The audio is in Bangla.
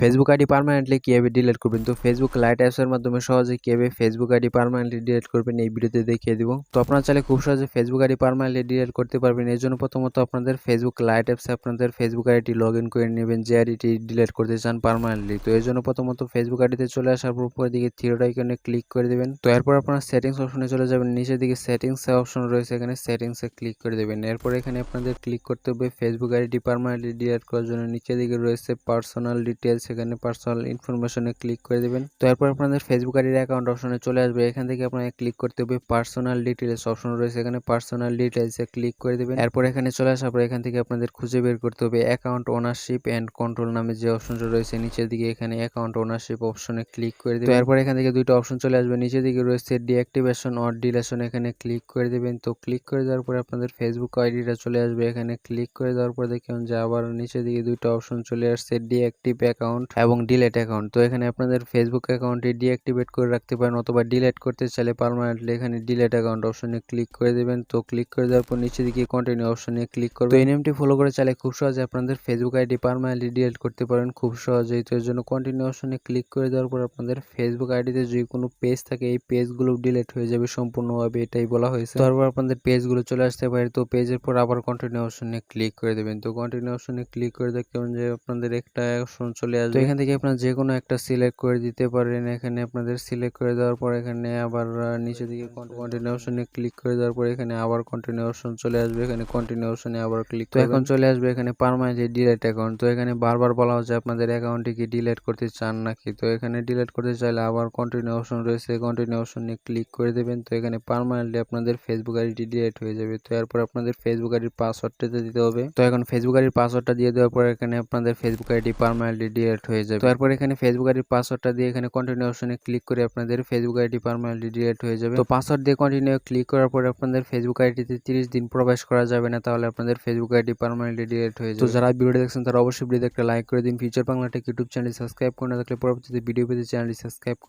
ফেসবুক আইডি পার্মানেন্টলি কীভাবে ডিলিট করবেন? তো ফেসবুক লাইট অ্যাপসের মাধ্যমে সহজে কীভাবে ফেসবুক আইডি পার্মানেন্টলি ডিলিট করবেন? এই ভিডিওতে দেখিয়ে দিব। তো আপনারা চাইলে খুব সহজে ফেসবুক আইডি পার্মানেন্টলি ডিলিট করতে পারবেন। এর জন্য প্রথমত আপনাদের ফেসবুক লাইট অ্যাপসে আপনাদের ফেসবুক আইডি লগ ইন করে নেবেন। যে আইডিটি ডিলিট করতে চান পারমানেন্টলি তো এর জন্য প্রথমত ফেসবুক আইডিতে চলে আসার পর উপরের দিকে থ্রিড আইকনে ক্লিক করে দেবেন। তো এরপর আপনার সেটিংস অপশনে চলে যাবেন। নিচের দিকে সেটিংস অপশন রয়েছে এখানে। সেটিংসে ক্লিক করে দেবেন। এরপর এখানে আপনাদের ক্লিক করতে হবে ফেসবুক আইডি পার্মানেন্টলি ডিলিট করার জন্য। নিচের দিকে রয়েছে পার্সোনাল ডিটেলস এখানে পার্সোনাল ইনফরমেশনে ক্লিক করে দেবেন। তো এরপর আপনাদের ফেসবুক আইডির অ্যাকাউন্ট অপশনে চলে আসবে। এখান থেকে আপনাকে ক্লিক করতে হবে পার্সোনাল ডিটেলস অপশন রয়েছে এখানে। পার্সোনাল ডিটেলসে ক্লিক করে দেবেন। এরপর এখানে চলে আসার পর এখান থেকে আপনাদের খুঁজে বের করতে হবে অ্যাকাউন্ট ওনারশিপ অ্যান্ড কন্ট্রোল নামে যে অপশনটা রয়েছে, নিচের দিকে এখানে অ্যাকাউন্ট ওনারশিপ অপশনে ক্লিক করে দেবেন। এরপর এখান থেকে দুইটা অপশন চলে আসবে। নিচের দিকে রয়েছে ডিঅ্যাক্টিভেশন অর ডিলেশন এখানে ক্লিক করে দেবেন। তো ক্লিক করে দেওয়ার পরে আপনাদের ফেসবুক আইডিটা চলে আসবে। এখানে ক্লিক করে দেওয়ার পর দেখুন যে আবার নিচের দিকে দুইটা অপশন চলে আসছে ডিঅ্যাক্টিভ অ্যাকাউন্ট এবং ডিলেট অ্যাকাউন্ট তো এখানে আপনাদের ফেসবুক অ্যাকাউন্টটি ডিঅ্যাক্টিভেট করে রাখতে পারেন অথবা ডিলেট করতে চাইলে পারমানেন্টলি এখানে ডিলেট অ্যাকাউন্ট অপশনে ক্লিক করে দেবেন। তো ক্লিক করে দেওয়ার পর নিচে দিকে কন্টিনিউ অপশনে ক্লিক করবেন। তো এই নেমটি ফলো করে চাইলে খুব সহজে আপনাদের ফেসবুক আইডি পারমানেন্টলি ডিলেট করতে পারেন খুব সহজেই। তো এর জন্য কন্টিনিউ অপশনে ক্লিক করে দেওয়ার পর আপনাদের ফেসবুক আইডিতে যদি কোনো পেজ থাকে এই পেজগুলো ডিলেট হয়ে যাবে সম্পূর্ণভাবে, এটাই বলা হয়েছে। তারপর আপনাদের পেজগুলো চলে আসতে পারে। তো পেজের পর আবার কন্টিনিউ অপশনে ক্লিক করে দেবেন। তো কন্টিনিউ অপশনে ক্লিক করে দেখবেন যে আপনাদের একটা অপশন চলে আসবে। তো এখান থেকে আপনারা যে কোনো একটা সিলেক্ট করে দিতে পারেন। এখানে আপনাদের সিলেক্ট করে দেওয়ার পর এখানে আবার নিচে দিকে কন্টিনিউ অপশনে ক্লিক করে দেওয়ার পর এখানে আবার কন্টিনিউ অপশন চলে আসবে। এখানে কন্টিনিউ অপশনে আবার ক্লিক তো এখন চলে আসবে এখানে পারমানেন্টলি ডিলেট অ্যাকাউন্ট তো এখানে বারবার বলা হচ্ছে আপনাদের অ্যাকাউন্টটি কি ডিলেট করতে চান নাকি? তো এখানে ডিলেট করতে চাইলে আবার কন্টিনিউ অপশন রয়েছে। কন্টিনিউ অপশনে ক্লিক করে দেবেন। তো এখানে পারমানেন্টলি আপনাদের ফেসবুক আইডি ডিলেট হয়ে যাবে। তো এরপর আপনাদের ফেসবুক আইডির পাসওয়ার্ডটা দিতে হবে। তো এখন ফেসবুক আইডির পাসওয়ার্ডটা দিয়ে দেওয়ার পর এখানে আপনাদের ফেসবুক আইডি পারমানেন্টলি ডিলেট হয়ে যাবে। তারপর এখানে ফেসবুক আইডির পাসওয়ার্ডটা দিয়ে এখানে কন্টিনিউ অপশনে ক্লিক করে আপনাদের ফেসবুক আইডি পারমানেন্টলি ডিলেট হয়ে যাবে। তো পাসওয়ার্ড দিয়ে কন্টিনিউ ক্লিক করার পরে আপনাদের ফেসবুক আইডিতে তিরিশ দিন প্রবেশ করা যাবে না তাহলে আপনাদের ফেসবুক আইডি পারমানেন্টলি ডিলেট হয়ে যাবে। তো যারা ভিডিও দেখছেন তারা অবশ্যই ভিডিওতে একটা লাইক করে দিন। Future Bangla tech YouTube channel subscribe করে না থাকলে পরবর্তীতে ভিডিও পেতে চ্যানেলটি সাবস্ক্রাইব